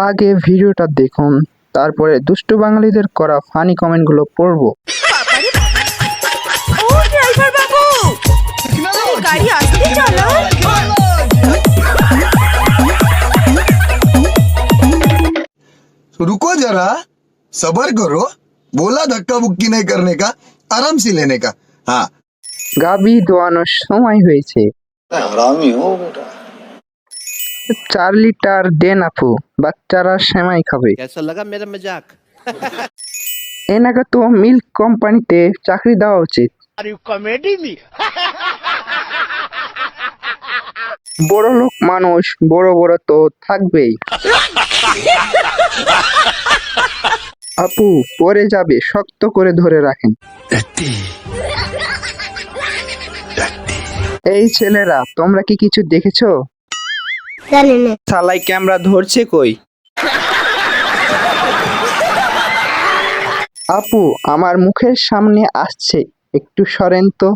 আগে ভিডিওটা দেখুন তারপরে দুষ্টু বাঙালিদের করা ফানি কমেন্টগুলো পড়বো ও ড্রাইভার বাবু আরে গাড়ি আসতে চালাও रुको जरा सबर करो बोला धक्का बुक्की नहीं करने का आराम से लेने का हाँ গাবি দোয়ানোর সময় হয়েছে हरामी हो बेटा চার লিটার দেন আপু বাচ্চারা সেমাই খাবে कैसा लगा मेरा मजाक এনাকে তো মিল্ক কোম্পানিতে চাকরি দেওয়া উচিত বড় লোক মানুষ বড় বড় তো থাকবেই আপু পরে যাবে শক্ত করে ধরে রাখেন এই ছেলেরা তোমরা কি কিছু দেখেছো জানি না। ক্যামেরা ধরছে কই? আপু আমার মুখের সামনে আসছে। একটু সরেন তো।